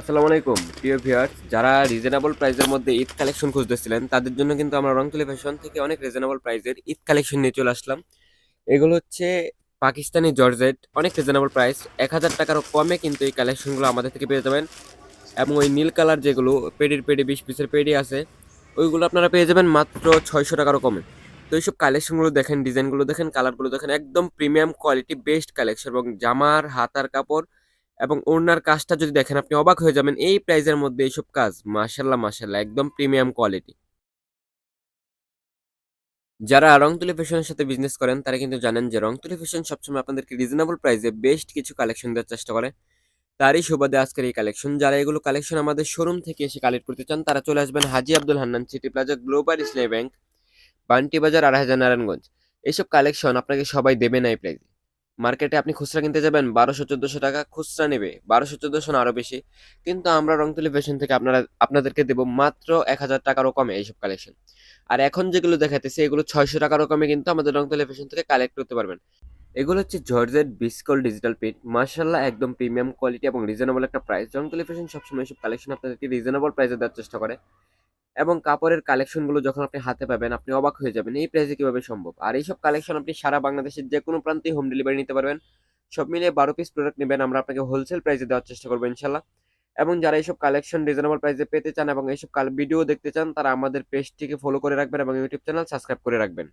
আসসালামু আলাইকুম, প্রিয় ভিউয়ার্স যারা রিজনেবল প্রাইসের মধ্যে ঈদ কালেকশন খুঁজতেছিলেন, তাদের জন্য কিন্তু আমরা রংতুলি ফ্যাশন থেকে অনেক রিজনেবল প্রাইসের ঈদ কালেকশন নিয়ে চলে আসলাম। এগুলো হচ্ছে পাকিস্তানি জর্জেট, অনেক রিজনেবল প্রাইস এক হাজার টাকারও কমে কিন্তু এই কালেকশনগুলো আমাদের থেকে পেয়ে যাবেন। এবং ওই নীল কালার যেগুলো পেডির পেডি বিশ পিসের পেডি আছে, ওইগুলো আপনারা পেয়ে যাবেন মাত্র ছয়শো টাকারও কমে। তো এইসব কালেকশনগুলো দেখেন ডিজাইনগুলো দেখেন কালারগুলো দেখেন, একদম প্রিমিয়াম কোয়ালিটি বেস্ট কালেকশন এবং জামার, হাতার কাপড় এবং ওড়নার কাজটা যদি দেখেন আপনি অবাক হয়ে যাবেন, এই প্রাইজের মধ্যে এইসব কাজ মাশাল্লাহ মাশাল্লাহ একদম প্রিমিয়াম কোয়ালিটি যারা রংতুলি ফ্যাশনের সাথে বিজনেস করেন, তারা কিন্তু জানেন যে রংতুলি ফ্যাশন সবসময় আপনাদেরকে রিজনেবল প্রাইসে বেস্ট কিছু কালেকশন দেওয়ার চেষ্টা করে। তারই সুবাদে আজকের এই কালেকশন যারা এগুলো কালেকশন আমাদের শোরুম থেকে এসে কালেক্ট করতে চান, তারা চলে আসবেন Haji Abdul Hannan city plaza global Islami bank Banti বাজার, আড়াই হাজার নারায়ণগঞ্জ। এইসব কালেকশন আপনাকে সবাই দেবে না এই প্রাইসে মার্কেটে আপনি খুচরা কিনতে যাবেন বারোশো, চোদ্দোশো টাকা খুচরা নেবে। বারোশো, চোদ্দোশো আরও বেশি। কিন্তু আমরা রংতুলি ফ্যাশন থেকে আপনারা, আপনাদেরকে দেবো মাত্র এক হাজার টাকারও কমে এইসব কালেকশন আর এখন যেগুলো দেখাতেছে এগুলো ছয়শো টাকারও কমে কিন্তু আমাদের রংতুলি ফ্যাশন থেকে কালেক্ট করতে পারবেন। এগুলো হচ্ছে জর্জেট বিস্কল ডিজিটাল প্রিন্ট মার্শাল্লাহ একদম প্রিমিয়াম কোয়ালিটি এবং রিজনেবল একটা প্রাইস রংতুলি ফ্যাশন সবসময় এইসব কালেকশন আপনাদেরকে রিজনেবল প্রাইসে দেওয়ার চেষ্টা করে। এবং কাপড়ের কালেকশনগুলো যখন আপনি হাতে পাবেন, আপনি অবাক হয়ে যাবেন এই প্রাইসে কীভাবে সম্ভব। আর এইসব কালেকশন আপনি সারা বাংলাদেশের যে কোনো প্রান্তে হোম ডেলিভারি নিতে পারবেন। সব মিলিয়ে বারো পিস প্রোডাক্ট নেবেন, আমরা আপনাকে হোলসেল প্রাইসে দেওয়ার চেষ্টা করব ইনশাল্লাহ। এবং যারা এইসব কালেকশন রিজনেবল প্রাইসে পেতে চান এবং এইসব ভিডিও দেখতে চান, তারা আমাদের পেজটিকে ফলো করে রাখবেন এবং ইউটিউব চ্যানেল সাবস্ক্রাইব করে রাখবেন।